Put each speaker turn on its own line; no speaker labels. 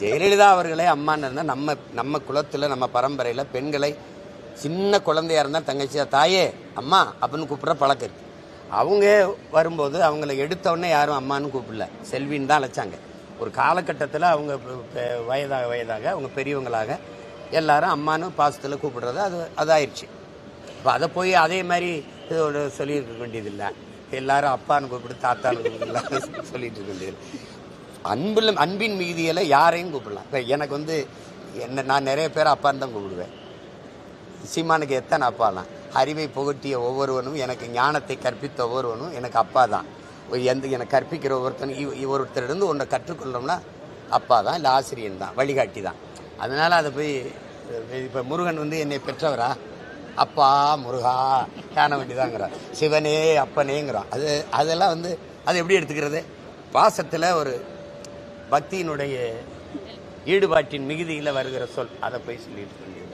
ஜெயலலிதா அவர்களே அம்மான்னு இருந்தால் நம்ம நம்ம குலத்தில் நம்ம பரம்பரையில் பெண்களை சின்ன குழந்தையா இருந்தால் தங்கச்சியா தாயே அம்மா அப்படின்னு கூப்பிட்ற பழக்கம் இருக்கு. அவங்க வரும்போது அவங்கள எடுத்தவொடனே யாரும் அம்மான்னு கூப்பிடல. செல்வின்னு தான் அழைச்சாங்க. ஒரு காலகட்டத்தில் அவங்க வயதாக வயதாக அவங்க பெரியவங்களாக எல்லாரும் அம்மானு பாசத்தில் கூப்பிடுறது அது அதாயிருச்சு. இப்போ அதை போய் அதே மாதிரி இதோட சொல்லியிருக்க வேண்டியதில்லை. எல்லாரும் அப்பான்னு கூப்பிடு தாத்தான்னு கூப்பிட்டு சொல்லிட்டு இருக்க வேண்டியது அன்பில் அன்பின் மீதியில் யாரையும் கூப்பிடலாம். இப்போ எனக்கு வந்து என்ன நான் நிறைய பேர் அப்பான்னு தான் கூப்பிடுவேன். சீமானுக்கு எத்தனை அப்பாலாம்? அறிவை புகட்டிய ஒவ்வொருவனும் எனக்கு ஞானத்தை கற்பித்த ஒவ்வொருவனும் எனக்கு அப்பா தான். எந்த எனக்கு கற்பிக்கிற ஒவ்வொருத்தனும் இவ- இவ- ஒன்றை கற்றுக்கொள்ளோம்னா அப்பா தான் இல்லை ஆசிரியன் தான் வழிகாட்டி தான். அதனால் அதை போய் இப்போ முருகன் வந்து என்னை பெற்றவரா? அப்பா முருகா காண வேண்டியதாங்கிறான் சிவனே அப்பனேங்கிறான். அது அதெல்லாம் வந்து அது எப்படி எடுத்துக்கிறது? பாசத்தில் ஒரு பக்தியினுடைய ஈடுபாட்டின் மிகுதியில் வருகிற சொல். அதை போய் சொல்லிட்டு வேண்டியது